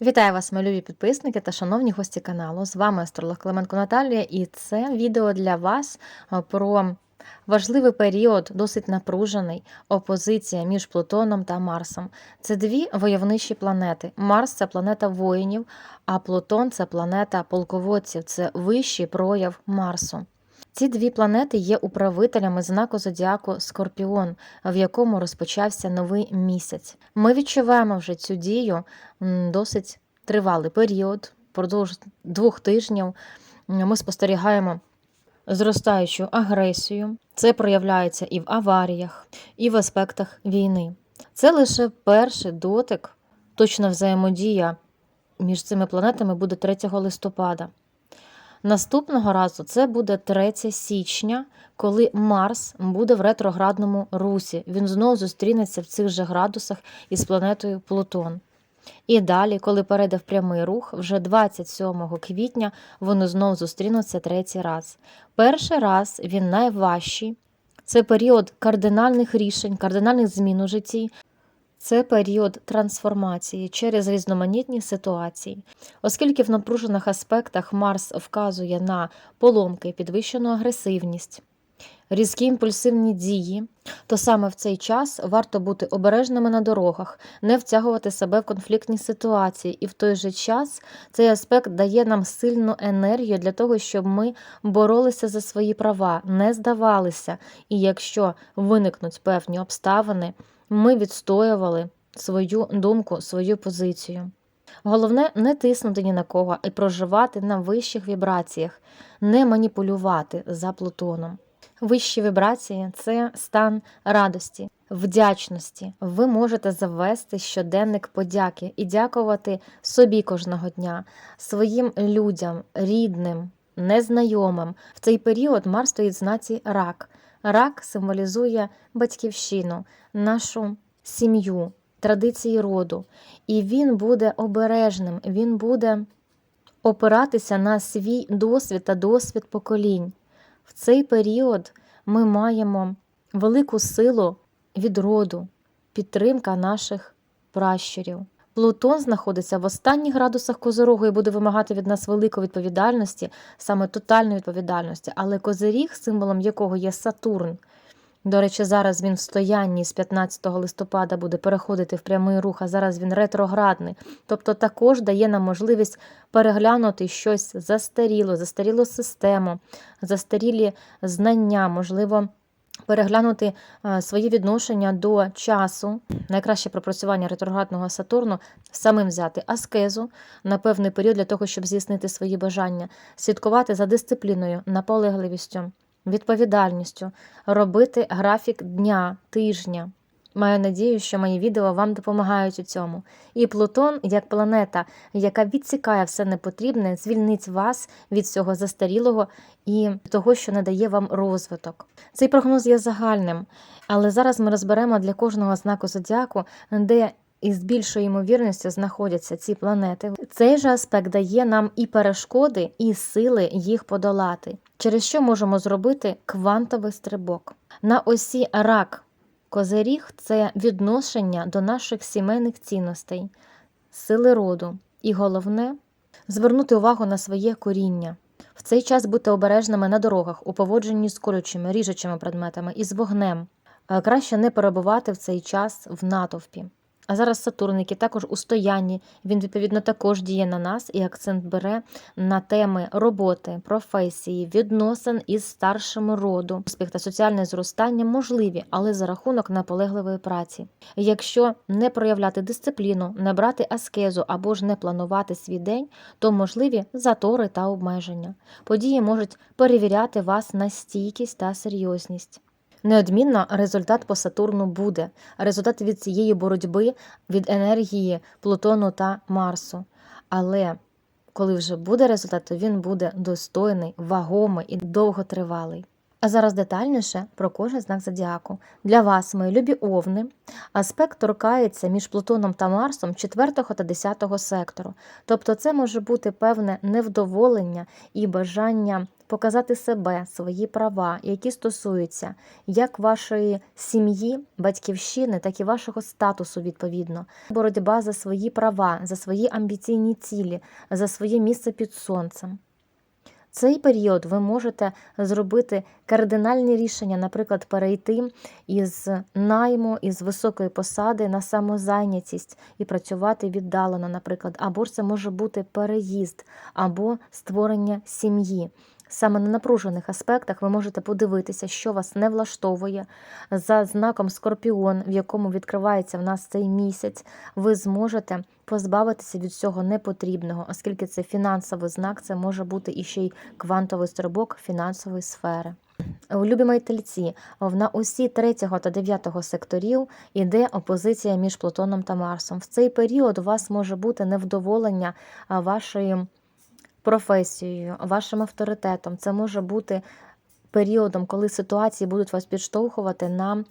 Вітаю вас, мої любі підписники та шановні гості каналу. З вами астролог Клименко Наталія, і це відео для вас про важливий період, досить напружений, опозиція між Плутоном та Марсом. Це дві войовничі планети. Марс це планета воїнів, а Плутон це планета полководців, це вищий прояв Марсу. Ці дві планети є управителями знаку зодіаку Скорпіон, в якому розпочався новий місяць. Ми відчуваємо вже цю дію досить тривалий період, впродовж двох тижнів. Ми спостерігаємо зростаючу агресію. Це проявляється і в аваріях, і в аспектах війни. Це лише перший дотик, точна взаємодія між цими планетами буде 3 листопада. Наступного разу це буде 3 січня, коли Марс буде в ретроградному русі. Він знову зустрінеться в цих же градусах із планетою Плутон. І далі, коли перейде в прямий рух, вже 27 квітня вони знову зустрінуться третій раз. Перший раз він найважчий. Це період кардинальних рішень, кардинальних змін у житті. Це період трансформації через різноманітні ситуації. Оскільки в напружених аспектах Марс вказує на поломки, підвищену агресивність, різкі імпульсивні дії, то саме в цей час варто бути обережними на дорогах, не втягувати себе в конфліктні ситуації, і в той же час цей аспект дає нам сильну енергію для того, щоб ми боролися за свої права, не здавалися. І якщо виникнуть певні обставини, ми відстоювали свою думку, свою позицію. Головне не тиснути ні на кого і проживати на вищих вібраціях, не маніпулювати за Плутоном. Вищі вібрації це стан радості, вдячності. Ви можете завести щоденник подяки і дякувати собі кожного дня, своїм людям, рідним, незнайомим. В цей період Марс стоїть знаці рак. Рак символізує батьківщину, нашу сім'ю, традиції роду. І він буде обережним, він буде опиратися на свій досвід та досвід поколінь. В цей період ми маємо велику силу від роду, підтримка наших пращурів. Плутон знаходиться в останніх градусах Козорогу і буде вимагати від нас великої відповідальності, саме тотальної відповідальності, але Козиріг, символом якого є Сатурн. До речі, зараз він в стоянні з 15 листопада буде переходити в прямий рух, а зараз він ретроградний. Тобто також дає нам можливість переглянути щось застаріло, застарілу систему, застарілі знання, можливо, переглянути е, свої відношення до часу. Найкраще пропрацювання ретроградного Сатурну самим взяти аскезу на певний період для того, щоб здійснити свої бажання, слідкувати за дисципліною, наполегливістю, відповідальністю, робити графік дня, тижня. Маю надію, що мої відео вам допомагають у цьому. І Плутон, як планета, яка відсікає все непотрібне, звільнить вас від всього застарілого і того, що не дає вам розвиток. Цей прогноз є загальним, але зараз ми розберемо для кожного знаку зодіаку, де із більшою ймовірністю знаходяться ці планети. Цей же аспект дає нам і перешкоди, і сили їх подолати, через що можемо зробити квантовий стрибок. На осі рак Козиріг це відношення до наших сімейних цінностей, сили роду. І головне звернути увагу на своє коріння. В цей час бути обережними на дорогах у поводженні з колючими, ріжучими предметами і з вогнем. Е, Краще не перебувати в цей час в натовпі. А зараз Сатурн, який також у стоянні, він відповідно також діє на нас і акцент бере на теми роботи, професії, відносин із старшими роду. Успіх та соціальне зростання можливі, але за рахунок наполегливої праці. Якщо не проявляти дисципліну, не брати аскезу або ж не планувати свій день, то можливі затори та обмеження. Події можуть перевіряти вас на стійкість та серйозність. Неодмінно результат по Сатурну буде. Результат від цієї боротьби від енергії Плутону та Марсу. Але коли вже буде результат, то він буде достойний, вагомий і довготривалий. А зараз детальніше про кожен знак зодіаку. Для вас, мої любі овни, аспект торкається між Плутоном та Марсом 4 та 10 сектору. Тобто це може бути певне невдоволення і бажання показати себе, свої права, які стосуються як вашої сім'ї, батьківщини, так і вашого статусу відповідно. Боротьба за свої права, за свої амбіційні цілі, за своє місце під сонцем. Цей період ви можете зробити кардинальні рішення, наприклад, перейти із найму, із високої посади на самозайнятість і працювати віддалено, наприклад, або це може бути переїзд, або створення сім'ї. Саме на напружених аспектах ви можете подивитися, що вас не влаштовує. За знаком Скорпіон, в якому відкривається в нас цей місяць, ви зможете позбавитися від всього непотрібного, оскільки це фінансовий знак, це може бути і ще й квантовий стрибок фінансової сфери. У любі мої тельці, на усі 3 та 9 секторів іде опозиція між Плутоном та Марсом. В цей період у вас може бути невдоволення а, вашою професією, вашим авторитетом. Це може бути періодом, коли ситуації будуть вас підштовхувати на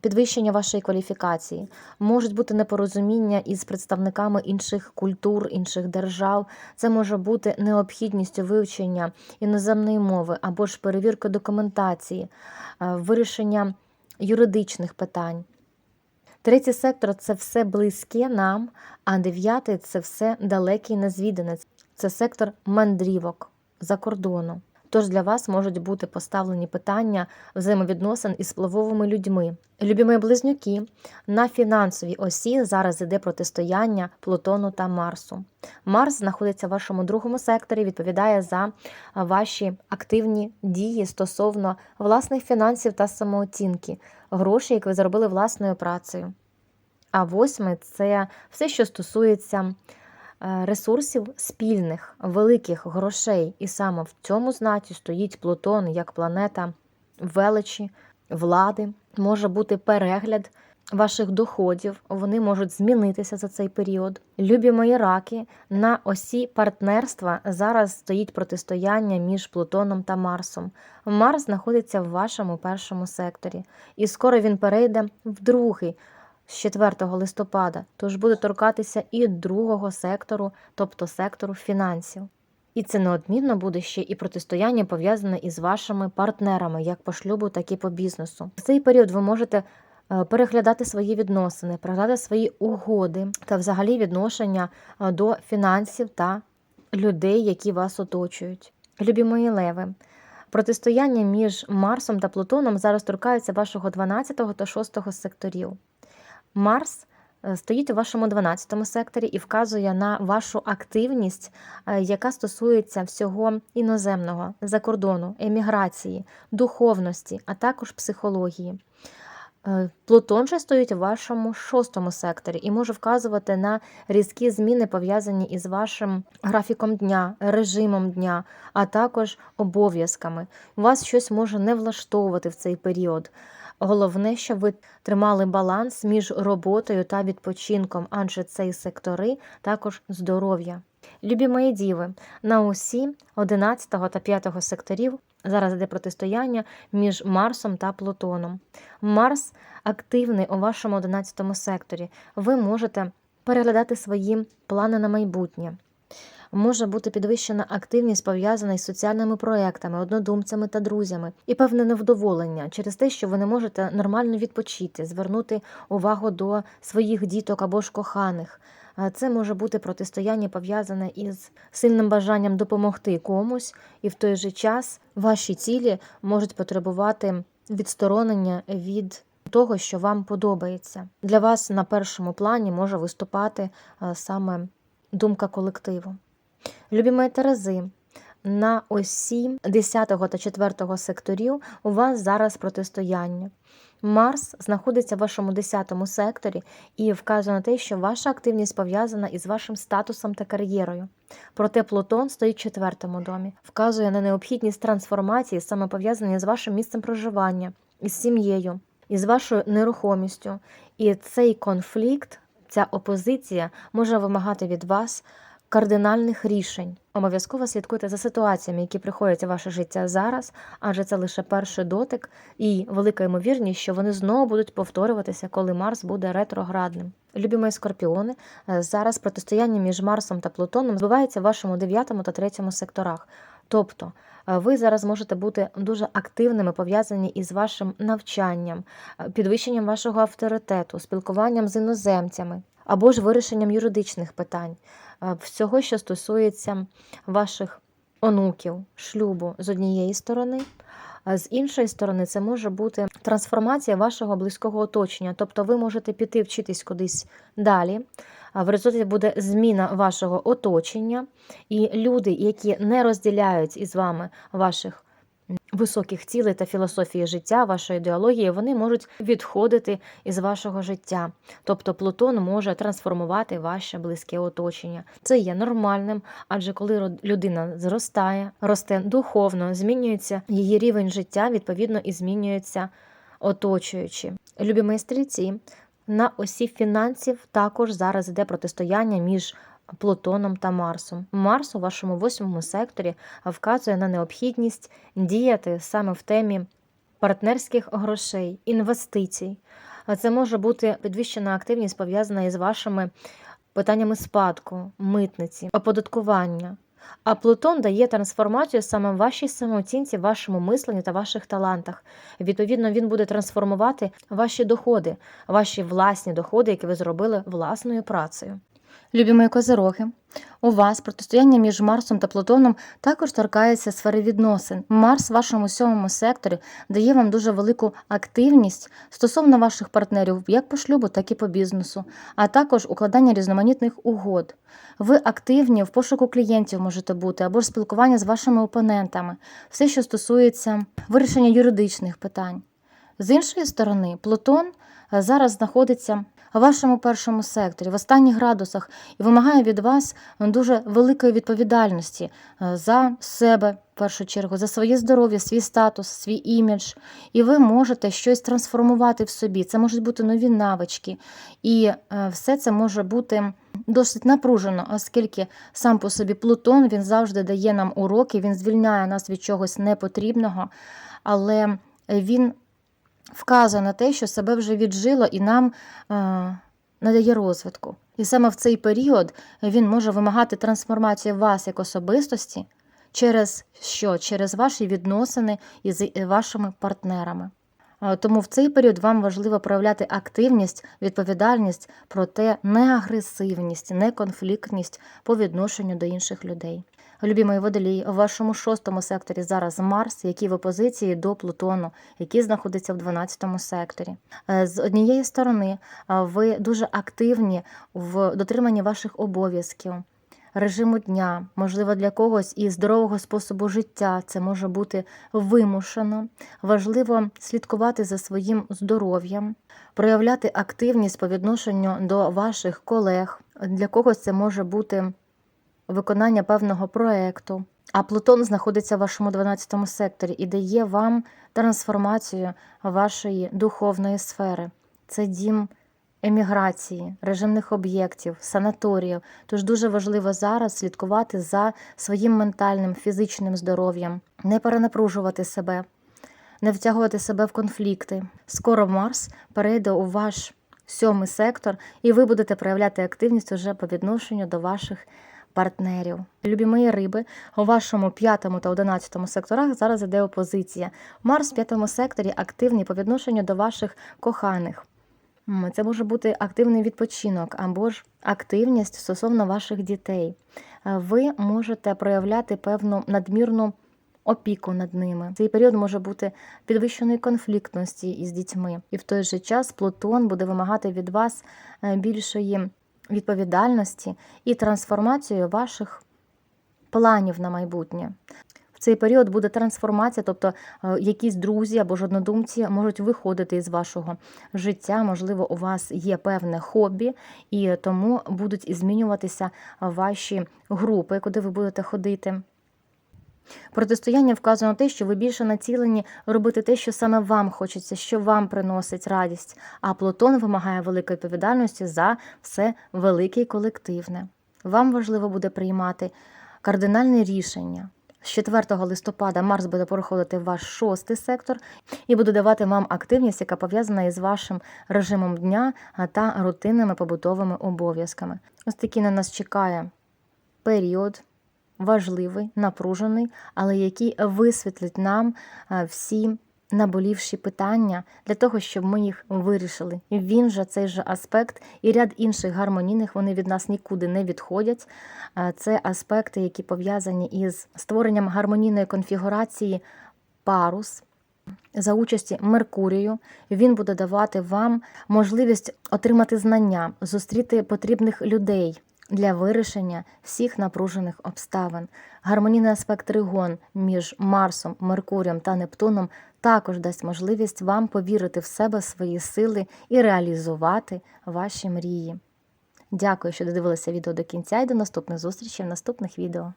підвищення вашої кваліфікації. Можуть бути непорозуміння із представниками інших культур, інших держав. Це може бути необхідністю вивчення іноземної мови або ж перевірки документації, е, вирішення юридичних питань. Третій сектор це все близьке нам, а дев'ятий це все далекий незвіданець. Це сектор мандрівок за кордону. Тож для вас можуть бути поставлені питання взаємовідносин із впливовими людьми. Любі мої близнюки, на фінансовій осі зараз іде протистояння Плутону та Марсу. Марс знаходиться в вашому другому секторі, відповідає за ваші активні дії стосовно власних фінансів та самооцінки, грошей, які ви заробили власною працею. А восьмий це все, що стосується ресурсів спільних, великих грошей. І саме в цьому знаці стоїть Плутон як планета величі, влади, може бути перегляд ваших доходів, вони можуть змінитися за цей період. Любі мої раки, на осі партнерства зараз стоїть протистояння між Плутоном та Марсом. Марс знаходиться в вашому першому секторі, і скоро він перейде в другий з 4 листопада, тож буде торкатися і другого сектору, тобто сектору фінансів. І це неодмінно буде ще і протистояння пов'язане із вашими партнерами, як по шлюбу, так і по бізнесу. В цей період ви можете е, переглядати свої відносини, переглядати свої угоди та взагалі відношення е, до фінансів та людей, які вас оточують. Любі мої леви. Протистояння між Марсом та Плутоном зараз торкається вашого 12 та 6 секторів. Марс е, стоїть у вашому 12 секторі і вказує на вашу активність, е, яка стосується всього іноземного, закордону, еміграції, духовності, а також психології. Е, Плутон же стоїть у вашому шостому секторі і може вказувати на різкі зміни, пов'язані із вашим графіком дня, режимом дня, а також обов'язками. Вас щось може не влаштовувати в цей період. Головне, щоб ви тримали баланс між роботою та відпочинком, адже цей сектори також здоров'я. Любі мої діви, на усі 11 та 5 секторів зараз йде протистояння між Марсом та Плутоном. Марс активний у вашому 11 секторі. Ви можете переглядати свої плани на майбутнє. Може бути підвищена активність, пов'язана із соціальними проектами, однодумцями та друзями, і певне невдоволення через те, що ви не можете нормально відпочити, звернути увагу до своїх діток або ж коханих. Це може бути протистояння пов'язане із сильним бажанням допомогти комусь, і в той же час ваші цілі можуть потребувати відсторонення від того, що вам подобається. Для вас на першому плані може виступати саме думка колективу. Любі мої Терези, на осі 10 та 4 секторів у вас зараз протистояння. Марс знаходиться в вашому 10 секторі і вказує на те, що ваша активність пов'язана із вашим статусом та кар'єрою. Проте Плутон стоїть в четвертому домі, вказує на необхідність трансформації, саме пов'язані з вашим місцем проживання, із сім'єю, із вашою нерухомістю. І цей конфлікт, ця опозиція може вимагати від вас кардинальних рішень. Обов'язково слідкуйте за ситуаціями, які приходять у ваше життя зараз, адже це лише перший дотик, і велика ймовірність, що вони знову будуть повторюватися, коли Марс буде ретроградним. Любі мої скорпіони, е, зараз протистояння між Марсом та Плутоном відбувається в вашому 9 та 3 секторах. Тобто е, ви зараз можете бути дуже активними, пов'язані із вашим навчанням, е, підвищенням вашого авторитету, спілкуванням з іноземцями або ж вирішенням юридичних питань, всього, що стосується ваших онуків, шлюбу з однієї сторони. А з іншої сторони, це може бути трансформація вашого близького оточення. Тобто ви можете піти вчитись кудись далі. В результаті буде зміна вашого оточення, і люди, які не розділяють із вами ваших високих цілей та філософії життя, вашої ідеології, вони можуть відходити із вашого життя. Тобто Плутон може трансформувати ваше близьке оточення. Це є нормальним, адже коли людина зростає, росте духовно, змінюється її рівень життя, відповідно і змінюється оточуючі. Любі мої стрільці, на осі фінансів також зараз йде протистояння між Плутоном та Марсом. Марс у вашому восьмому секторі вказує на необхідність діяти саме в темі партнерських грошей, інвестицій. Це може бути підвищена активність пов'язана із вашими питаннями спадку, митниці, оподаткування. А Плутон дає трансформацію саме вашій самооцінці, вашому мисленню та ваших талантах. Відповідно, він буде трансформувати ваші доходи, ваші власні доходи, які ви зробили власною працею. Любі мої козироги, у вас протистояння між Марсом та Плутоном також торкається сфери відносин. Марс в вашому сьомому секторі дає вам дуже велику активність стосовно ваших партнерів, як по шлюбу, так і по бізнесу, а також укладання різноманітних угод. Ви активні в пошуку клієнтів можете бути або ж спілкування з вашими опонентами, все, що стосується вирішення юридичних питань. З іншої сторони, Плутон е, зараз знаходиться вашому першому секторі, в останніх градусах, і вимагає від вас дуже великої відповідальності е, за себе, в першу чергу, за своє здоров'я, свій статус, свій імідж. І ви можете щось трансформувати в собі. Це можуть бути нові навички. І е, все це може бути досить напружено, оскільки сам по собі Плутон він завжди дає нам уроки, він звільняє нас від чогось непотрібного, але він вказує на те, що себе вже віджило і нам е, надає розвитку. І саме в цей період він може вимагати трансформації вас як особистості через що? Через ваші відносини із е, вашими партнерами. Е, Тому в цей період вам важливо проявляти активність, відповідальність, проте не агресивність, не конфліктність по відношенню до інших людей. Любі мої водолії, у вашому шостому секторі зараз Марс, який в опозиції до Плутону, який знаходиться в 12 секторі. Е, З однієї сторони, е, ви дуже активні в дотриманні ваших обов'язків. Режиму дня, можливо, для когось і здорового способу життя це може бути вимушено. Важливо слідкувати за своїм здоров'ям, проявляти активність по відношенню до ваших колег. Для когось це може бути виконання певного проекту. А Плутон знаходиться в вашому 12 секторі і дає вам трансформацію вашої духовної сфери. Це дім еміграції, режимних об'єктів, санаторіїв. Тож дуже важливо зараз слідкувати за своїм ментальним, фізичним здоров'ям, не перенапружувати себе, не втягувати себе в конфлікти. Скоро Марс перейде у ваш сьомий сектор, і ви будете проявляти активність уже по відношенню до ваших партнерів. Любі мої риби, у вашому п'ятому та одинадцятому секторах зараз іде опозиція. Марс в п'ятому секторі активний по відношенню до ваших коханих. Це може бути активний відпочинок або ж активність стосовно ваших дітей. Е, Ви можете проявляти певну надмірну опіку над ними. Цей період може бути підвищеної конфліктності із дітьми, і в той же час Плутон буде вимагати від вас е, більшої відповідальності і трансформацією ваших планів на майбутнє. В цей період буде трансформація, тобто е, якісь друзі або ж однодумці можуть виходити із вашого життя. Можливо, у вас є певне хобі, і тому будуть змінюватися ваші групи, куди ви будете ходити. Протистояння вказує на те, що ви більше націлені робити те, що саме вам хочеться, що вам приносить радість. А Плутон вимагає великої відповідальності за все велике і колективне. Вам важливо буде приймати кардинальне рішення. З 4 листопада Марс буде переходити в ваш шостий сектор і буде давати вам активність, яка пов'язана із вашим режимом дня та рутинними побутовими обов'язками. Ось такий на нас чекає період важливий, напружений, але який висвітлить нам е, всі наболівші питання для того, щоб ми їх вирішили. Він же цей же аспект і ряд інших гармонійних вони від нас нікуди не відходять. Е, Це аспекти, які пов'язані із створенням гармонійної конфігурації парус. За участі Меркурію він буде давати вам можливість отримати знання, зустріти потрібних людей для вирішення всіх напружених обставин. Гармонійний аспект тригон між Марсом, Меркурієм та Нептуном також дасть можливість вам повірити в себе, свої сили і реалізувати ваші мрії. Дякую, що додивилися відео до кінця і до наступних зустрічей в наступних відео.